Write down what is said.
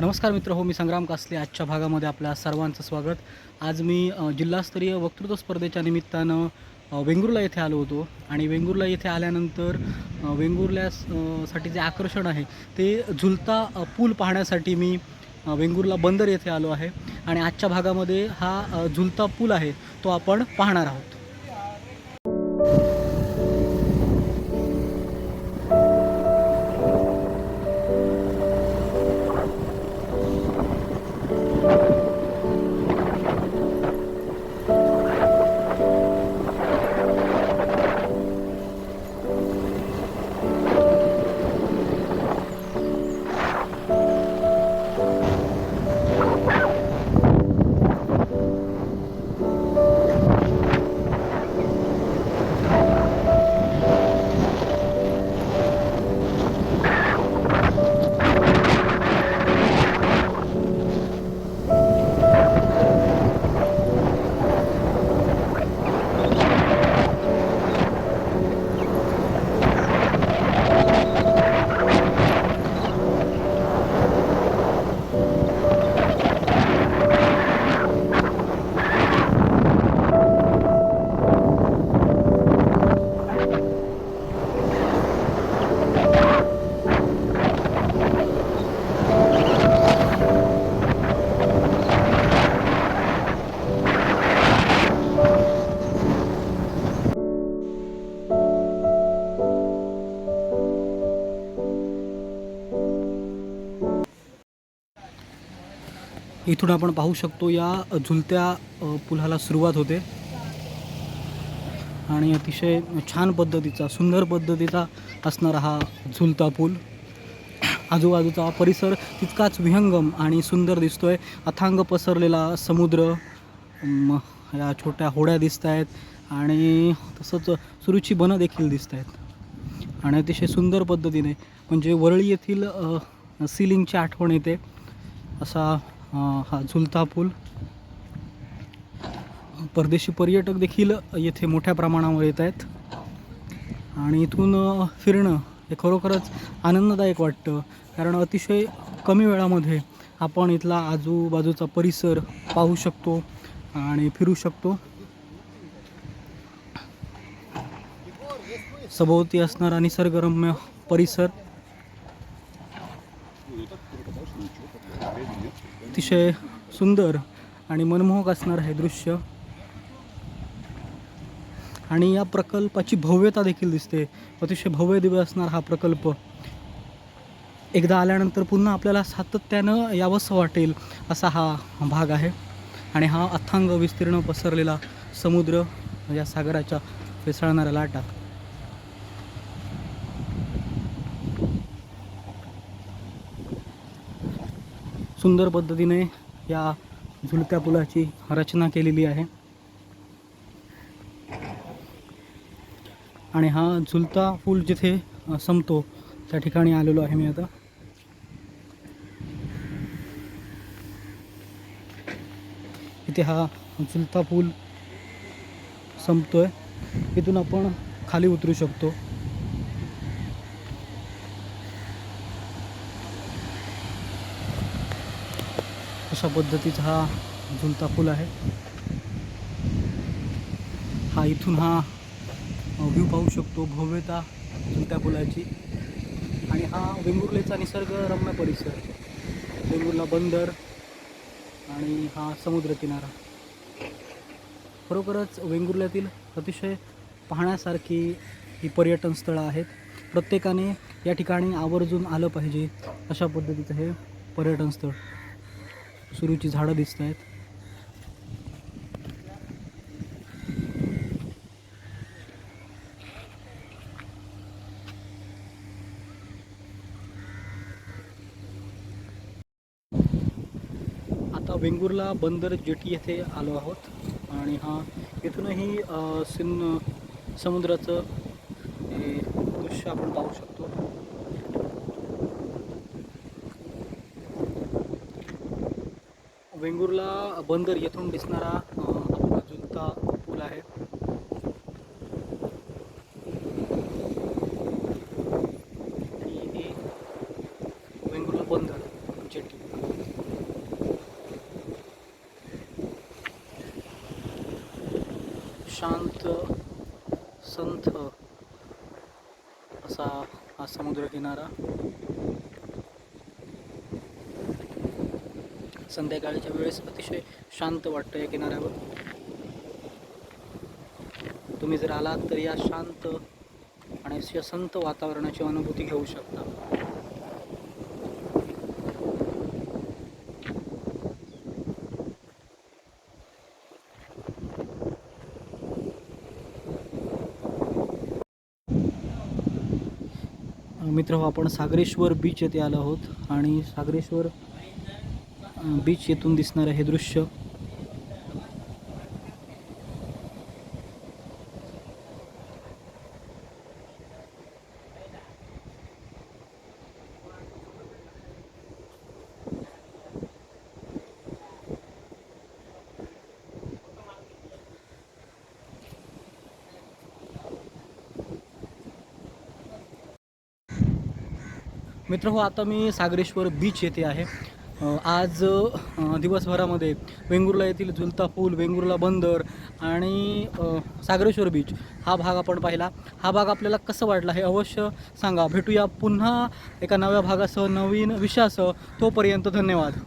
नमस्कार मित्र हो मी संग्राम कासले. आजच्या भागामध्ये आपल्या सर्वांचं स्वागत. आज मी जिल्हास्तरीय वक्तृत्व स्पर्धेच्या निमित्तानं वेंगुर्ला येथे आलो होतो. आणि वेंगुर्ला येथे आल्यानंतर अ, साठी जे आकर्षण आहे ते झुलता पूल पाहण्यासाठी मी वेंगुर्ला बंदर येथे आलो आहे. आणि आजच्या भागामध्ये हा झुलता पूल आहे तो आपण पाहणार आहोत. इथून आपण पाहू शकतो या झुलत्या पुलाला सुरुवात होते. आणि अतिशय छान पद्धतीचा सुंदर पद्धतीचा असणारा हा झुलता पूल. आजूबाजूचा परिसर तितकाच विहंगम आणि सुंदर दिसतोय. अथांग पसरलेला समुद्र या छोट्या होड्या दिसत आहेत आणि तसंच सुरुची बनं देखील दिसत आहेत. आणि अतिशय सुंदर पद्धतीने म्हणजे वरळी येथील सिलिंगची आठवण येते. असा हा झुलता पूल. परदेशी पर्यटक देखील येथे मोठ्या प्रमाणावर येत आहेत. आणि इथून फिरणं हे खरोखरच आनंददायक वाटतं. कारण अतिशय कमी वेळामध्ये आपण इथला आजूबाजूचा परिसर पाहू शकतो आणि फिरू शकतो. सभोवती असणारा निसर्गरम्य परिसर अतिशय सुंदर आणि मनमोहक असणारं हे दृश्य. आणि या प्रकल्पाची भव्यता देखील दिसते. अतिशय भव्य दिव्य असणार हा प्रकल्प. एकदा आल्यानंतर पुन्हा आपल्याला सातत्यानं यावंसं वाटेल असा हा भाग आहे. आणि हा अथांग विस्तीर्ण पसरलेला समुद्र या सागराच्या फेसाळणाऱ्या लाटा. सुंदर पद्धतीने या झुलत्या पुलाची रचना केलेली आहे. आणि हा झुलता पूल जिथे संपतो त्या ठिकाणी आलेलो आहे मी आता. इथे हा झुलता पूल संपतोय. इथून आपण खाली उतरू शकतो. अशा पद्धतीचा हा झुलता पूल आहे. हा इथून हा व्ह्यू पाहू शकतो भव्यता झुलत्या पुलाची. आणि हा वेंगुर्लेचा निसर्गरम्य परिसर वेंगुर्ला बंदर आणि हा समुद्र किनारा. खरोखरच वेंगुर्ल्यातील अतिशय पाहण्यासारखी ही पर्यटन स्थळं आहेत. प्रत्येकाने या ठिकाणी आवर्जून आलं पाहिजे अशा पद्धतीचं हे पर्यटन स्थळ. सुरूची झाडं दिसत आहेत. आता वेंगुर्ला बंदर जेटी येथे आलो आहोत आणि हा इथूनही सिन समुद्राचं हे दृश्य आपण पाहू शकतो. वेंगुर्ला बंदर येथून दिसणारा आपला पूल आहे. वेंगुर्ला बंदर शांत संथ असा हा समुद्रकिनारा संध्याकाळच्या वेळेस अतिशय शांत वाटतं या किनाऱ्यावर. तुम्ही जर आलात तर या शांत आणि शसंत संत वातावरणाची अनुभूती घेऊ शकता. मित्र आपण सागरेश्वर बीच येथे आलो आहोत आणि सागरेश्वर बीच येथून दिसणारं हे दृश्य. मित्र हो आता मी सागरेश्वर बीच येथे आहे. आज दिवसभरामध्ये वेंगुर्ला येथील झुलता पूल वेंगुर्ला बंदर आणि सागरेश्वर बीच हा भाग आपण पाहिला. हा भाग आपल्याला कसं वाटला हे अवश्य सांगा. भेटूया पुन्हा एका नव्या भागासह नवीन विषयासह. तोपर्यंत धन्यवाद.